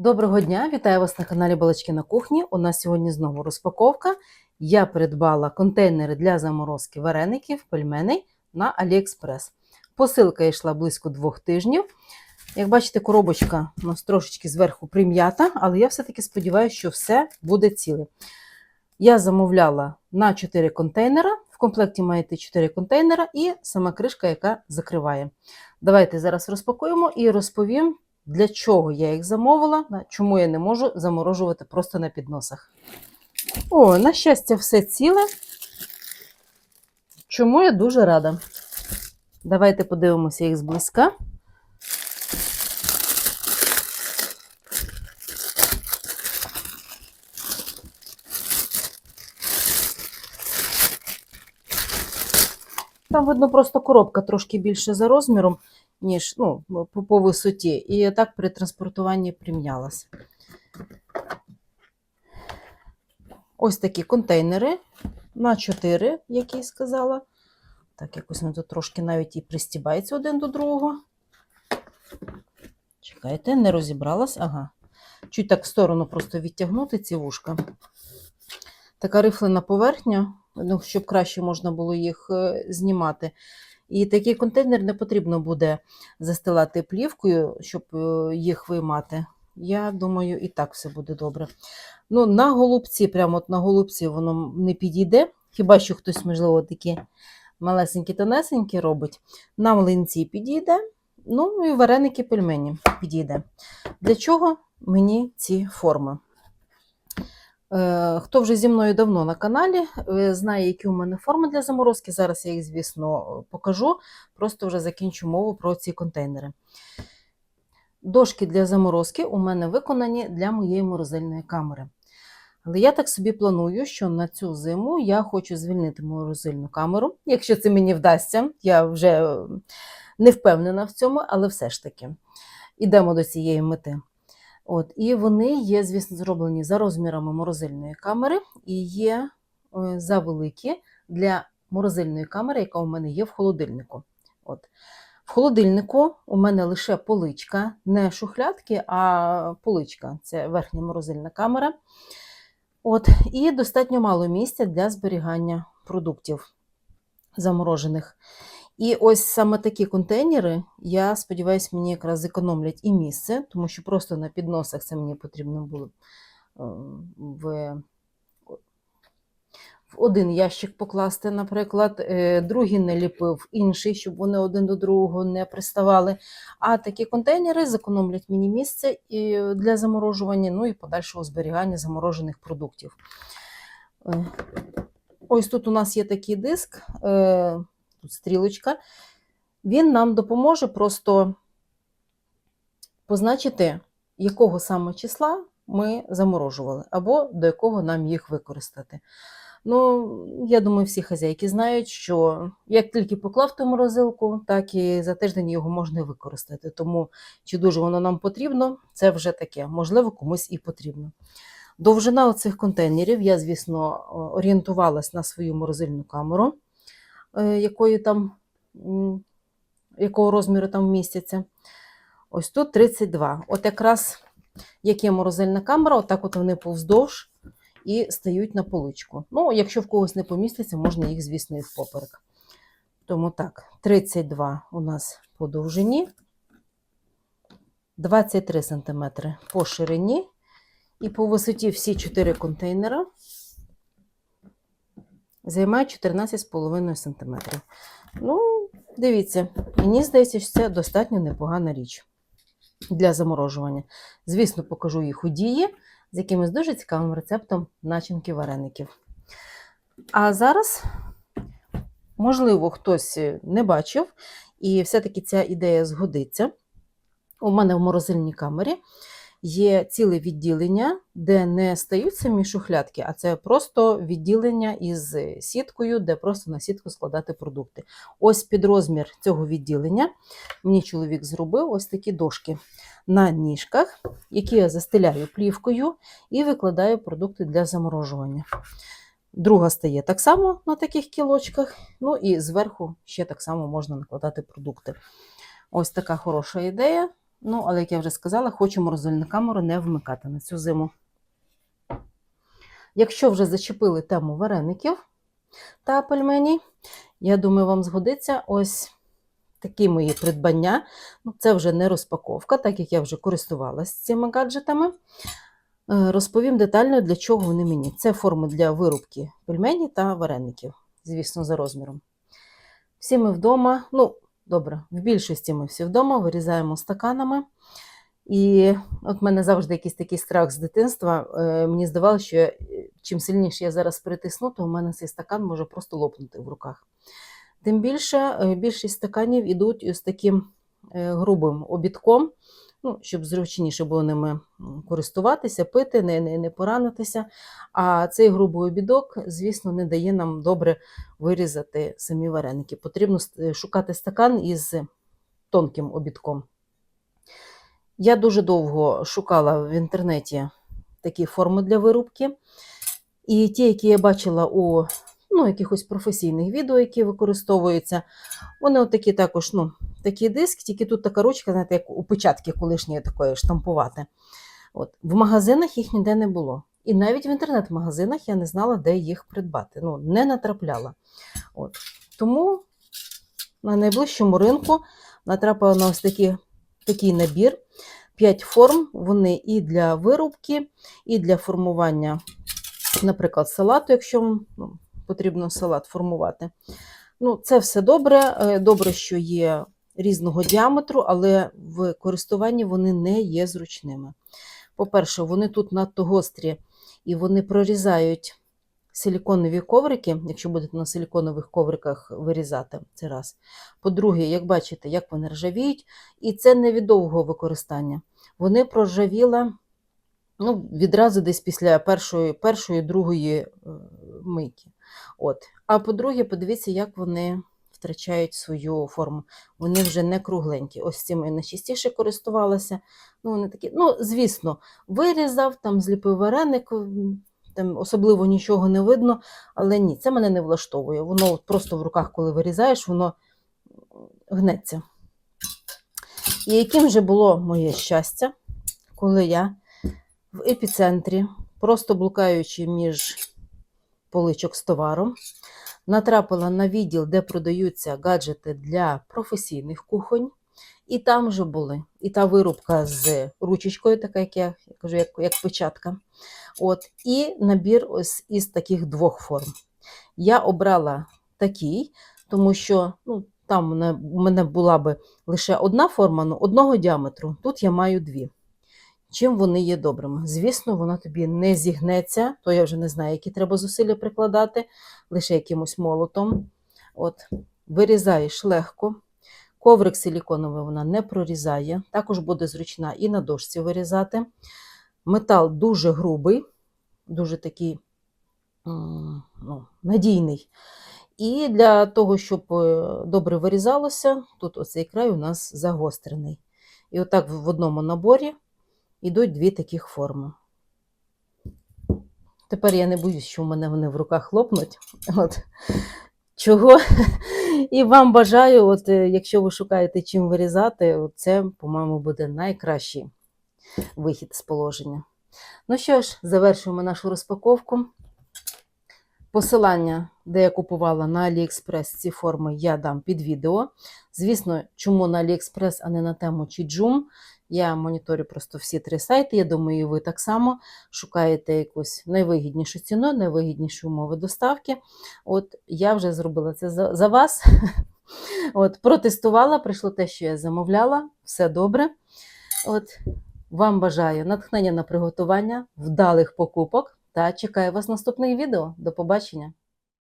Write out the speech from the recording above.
Доброго дня, вітаю вас на каналі Балачки на кухні. У нас сьогодні знову розпаковка. Я придбала контейнери для заморозки вареників, пельменей на AliExpress. Посилка йшла близько двох тижнів. Як бачите, коробочка у нас трошечки зверху прим'ята, але я все-таки сподіваюся, що все буде ціле. Я замовляла на 4 контейнера. В комплекті має йти 4 контейнера і сама кришка, яка закриває. Давайте зараз розпакуємо і розповім, для чого я їх замовила, чому я не можу заморожувати просто на підносах. О, на щастя, все ціле. Чому я дуже рада. Давайте подивимося їх зблизька. Там видно просто коробка трошки більше за розміром, ніж ну, по, по висоті. І так при транспортуванні прим'ялась. Ось такі контейнери на 4, як я сказала. Так, якось вони тут трошки навіть і пристібаються один до другого. Чекайте, не розібралась. Ага. Чуть так в сторону просто відтягнути ці вушка. Така рифлена поверхня, ну, щоб краще можна було їх е, знімати. І такий контейнер не потрібно буде застилати плівкою, щоб е, їх виймати. Я думаю, і так все буде добре. Ну, на голубці, прямо от на голубці воно не підійде. Хіба що хтось, можливо, такі малесенькі тонесенькі робить. На млинці підійде. Ну і вареники пельмені підійде. Для чого мені ці форми? Е, Хто вже зі мною давно на каналі, е, знає, які у мене форми для заморозки. Зараз я їх, звісно, покажу. Просто вже закінчу мову про ці контейнери. Дошки для заморозки у мене виконані для моєї морозильної камери. Але я так собі планую, що на цю зиму я хочу звільнити морозильну камеру. Якщо це мені вдасться, я вже е, не впевнена в цьому, але все ж таки ідемо до цієї мети. От, і вони є, звісно, зроблені за розмірами морозильної камери і є е, завеликі для морозильної камери, яка у мене є в холодильнику. От. В холодильнику у мене лише поличка, не шухлядки, а поличка це верхня морозильна камера. От, і достатньо мало місця для зберігання продуктів заморожених. І ось саме такі контейнери, я сподіваюся, мені якраз зекономлять і місце, тому що просто на підносах це мені потрібно було е, в, в один ящик покласти, наприклад, Е, другий не ліпив інший, щоб вони один до другого не приставали. А такі контейнери зекономлять мені місце і для заморожування, ну і подальшого зберігання заморожених продуктів. Е, Ось тут у нас є такий диск, тут стрілочка. Він нам допоможе просто позначити, якого саме числа ми заморожували, або до якого нам їх використати. Ну, я думаю, всі хазяйки знають, що як тільки поклав ту морозилку, так і за тиждень його можна використати. Тому чи дуже воно нам потрібно, це вже таке, можливо, комусь і потрібно. Довжина оцих контейнерів, я, звісно, орієнтувалась на свою морозильну камеру, якої там, якого розміру там містяться. Ось тут 32. От якраз як є морозильна камера, отак от вони повздовж і стають на поличку. Ну, якщо в когось не поміститься, можна їх, звісно, і впоперек. Тому так, 32 у нас по довжині, 23 см по ширині. І по висоті всі 4 контейнера займають 14,5 см. Ну, дивіться, мені здається, що це достатньо непогана річ для заморожування. Звісно, покажу їх у дії з якимось дуже цікавим рецептом начинки вареників. А зараз, можливо, хтось не бачив, і все-таки ця ідея згодиться. У мене в морозильній камері є ціле відділення, де не стають самі шухлядки, а це просто відділення із сіткою, де просто на сітку складати продукти. Ось під розмір цього відділення мені чоловік зробив ось такі дошки на ніжках, які я застеляю плівкою і викладаю продукти для заморожування. Друга стає так само на таких кілочках, ну і зверху ще так само можна накладати продукти. Ось така хороша ідея. Ну, але, як я вже сказала, хочу морозильну камеру не вмикати на цю зиму. Якщо вже зачепили тему вареників та пельмені, я думаю, вам згодиться ось такі мої придбання. Ну, це вже не розпаковка, так як я вже користувалася цими гаджетами. Е, Розповім детально, для чого вони мені. Це форми для вирубки пельмені та вареників, звісно, за розміром. Всі ми вдома, ну, добре, в більшості ми всі вдома вирізаємо стаканами. І от в мене завжди якийсь такий страх з дитинства. Е, Мені здавалося, що я- чим сильніше я зараз притисну, то у мене цей стакан може просто лопнути в руках. Тим більше е, більшість стаканів ідуть з таким е, грубим обідком, ну, щоб зручніше було ними користуватися, пити, не, не, не поранитися. А цей грубий обідок, звісно, не дає нам добре вирізати самі вареники. Потрібно шукати стакан із тонким обідком. Я дуже довго шукала в інтернеті такі форми для вирубки. І ті, які я бачила у ну, якихось професійних відео, які використовуються, вони отакі також, ну, такий диск, тільки тут така ручка, знаєте, як у печатки колишньої такої штампувати. От. В магазинах їх ніде не було. І навіть в інтернет-магазинах я не знала, де їх придбати. Ну, не натрапляла. От. Тому на найближчому ринку натрапила на ось такі, такий набір. П'ять форм, вони і для вирубки, і для формування, наприклад, салату, якщо вам ну, потрібно салат формувати. Ну, це все добре. Е, Добре, що є різного діаметру, але в користуванні вони не є зручними. По-перше, вони тут надто гострі і вони прорізають силіконові коврики, якщо будете на силіконових ковриках вирізати, це раз. По-друге, як бачите, як вони ржавіють, і це не від довгого використання. Вони проржавіли ну, відразу десь після першої, першої другої е, мийки. От. А по-друге, подивіться, як вони втрачають свою форму. Вони вже не кругленькі. Ось цим я найчастіше користувалася. Ну, вони такі, ну, звісно, вирізав, там зліпив вареник, там особливо нічого не видно, але ні, це мене не влаштовує. Воно просто в руках, коли вирізаєш, воно гнеться. І яким же було моє щастя, коли я в епіцентрі, просто блукаючи між поличок з товаром, натрапила на відділ, де продаються гаджети для професійних кухонь. І там вже були. І та вирубка з ручечкою, така, як я, кажу, як, як печатка. От, і набір ось із таких двох форм. Я обрала такий, тому що ну, там мене, мене була би лише одна форма, ну, одного діаметру. Тут я маю дві. Чим вони є добрими? Звісно, вона тобі не зігнеться, то я вже не знаю, які треба зусилля прикладати, лише якимось молотом. От, вирізаєш легко. Коврик силіконовий вона не прорізає, також буде зручна і на дошці вирізати. Метал дуже грубий, дуже такий ну, надійний. І для того, щоб е, добре вирізалося, тут оцей край у нас загострений. І отак в одному наборі йдуть дві таких форми. Тепер я не боюсь, що в мене вони в руках лопнуть. От. Чого? І вам бажаю, от, е, якщо ви шукаєте чим вирізати, це, по-моєму, буде найкращий вихід з положення. Ну що ж, завершуємо нашу розпаковку. Посилання, де я купувала на AliExpress ці форми, я дам під відео. Звісно, чому на AliExpress, а не на тему Чіджум. Я моніторю просто всі три сайти. Я думаю, і ви так само шукаєте якусь найвигіднішу ціну, найвигідніші умови доставки. От я вже зробила це за, за вас. От, протестувала, прийшло те, що я замовляла. Все добре. От, вам бажаю натхнення на приготування, вдалих покупок та чекаю вас в наступних відео. До побачення!